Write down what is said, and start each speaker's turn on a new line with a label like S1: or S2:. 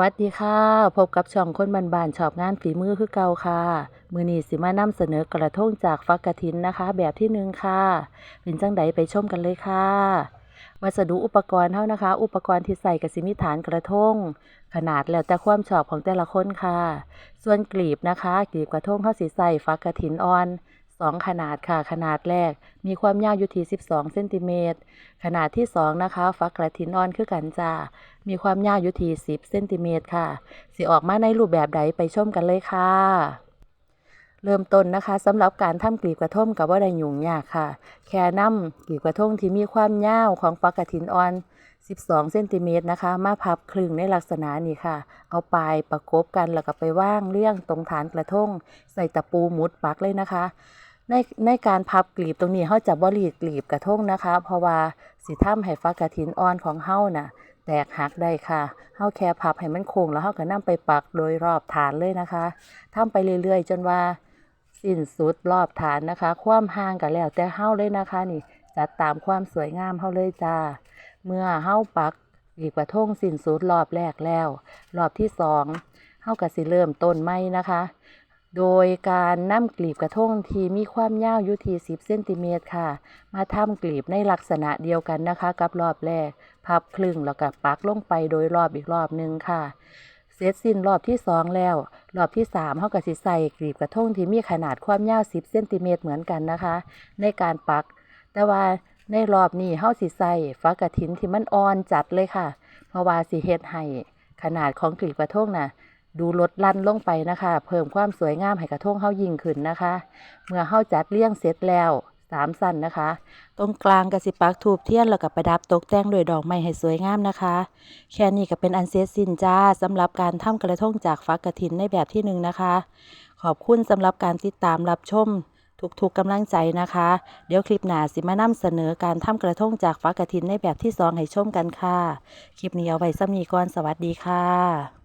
S1: วัสดีค่ะ พบกับช่องคนบ้านชอบงานฝีมือคือเก่าค่ะ มือนีสิมานำเสนอกระทงจากฟักกะถินนะคะ แบบที่หนึ่งค่ะ เป็นจังไดไปชมกันเลยค่ะ วัสดุอุปกรณ์เท่านะคะ อุปกรณ์ที่ใส่กระสิมิฐานกระทง ขนาดแล้วแต่ความชอบของแต่ละคนค่ะ ส่วนกลีบนะคะ กลีบกระทงเข้าสีใส่ฟักกะถินอ่อน สองขนาดค่ะ ขนาดแรก มีความยาวอยู่ที่ 12เซนติเมตรขนาดที่สองนะคะฟักกระถินอ่อนคือกันจ้ามีความยาวอยู่ที่ 10เซนติเมตรค่ะสิออกมาในรูปแบบใดไปชมกันเลยค่ะเริ่มต้นนะคะสำหรับการทำกลีบกระทงกับว่าได้ยุ่งยากค่ะ แค่นำกลีบกระทงที่มีความยาวของฟักกระถินอ่อน 12เซนติเมตรนะคะ มาพับคลึงในลักษณะนี้ค่ะ เอาปลายประกบกันแล้วก็ไปว่างเลี่ยงตรงฐานกระทงใส่ตะปูมุดปักเลยนะคะ ในในการพับกลีบตรงนี้เขาจะบ่รีดกลีบกระทงนะคะ เพราะว่าสิทำให้ฟักกระถินอ่อนของเฮาน่ะ แตกหักได้ค่ะเฮาแค่พับให้มันโค้งแล้วเฮาก็นำไปปักโดยรอบฐานเลยนะคะทำไปเรื่อยๆ จนว่าสิ้นสุดรอบฐานนะคะ ความห่างก็แล้วแต่เฮาเลยนะคะนี่จัดตามความสวยงามเฮาเลยจ้า เมื่อเฮาปักกลีบกระทงสิ้นสุดรอบแรกแล้ว รอบที่สองเฮาก็สิเริ่มต้นใหม่นะคะ โดยการนำกลีบกระทงที่มีความยาวอยู่ที่10เซนติเมตรค่ะ มาทำกลีบในลักษณะเดียวกันนะคะ กับรอบแรก พับคลึงแล้วก็ปักลงไปโดยรอบอีกรอบหนึ่งค่ะ เสร็จสิ้นรอบที่สองแล้ว รอบที่สามเขาก็สิใส่กลีบกระทงที่มีขนาดความยาว10เซนติเมตรเหมือนกันนะคะ ในการปัก แต่ว่าในรอบนี้เฮาสิใส่ฟักกระถินที่มันอ่อนจัดเลยค่ะ เพราะว่าสิเฮ็ดให้ขนาดของกลีบกระทงน่ะ ดูลดลั่นลงไปนะคะ เพิ่มความสวยงามให้กระทงเฮายิ่งขึ้นนะคะ เมื่อเฮาจัดเรียงเสร็จแล้วสามสั้นนะคะ ตรงกลางกระสิปักถูบเทียนแล้วก็ประดับตกแต่งด้วยดอกไม้ให้สวยงามนะคะ แค่นี้ก็เป็นอันเสร็จสิ้นจ้าสำหรับการทำกระทงจากฟักกระถินในแบบที่หนึ่งนะคะ ขอบคุณสำหรับการติดตามรับชมทุกๆกำลังใจนะคะ เดี๋ยวคลิปหน้าสิมานำเสนอการทำกระทงจากฟักกระถินในแบบที่สองให้ชมกันค่ะ คลิปนี้เอาไว้ซ้ำนี้ก่อนสวัสดีค่ะ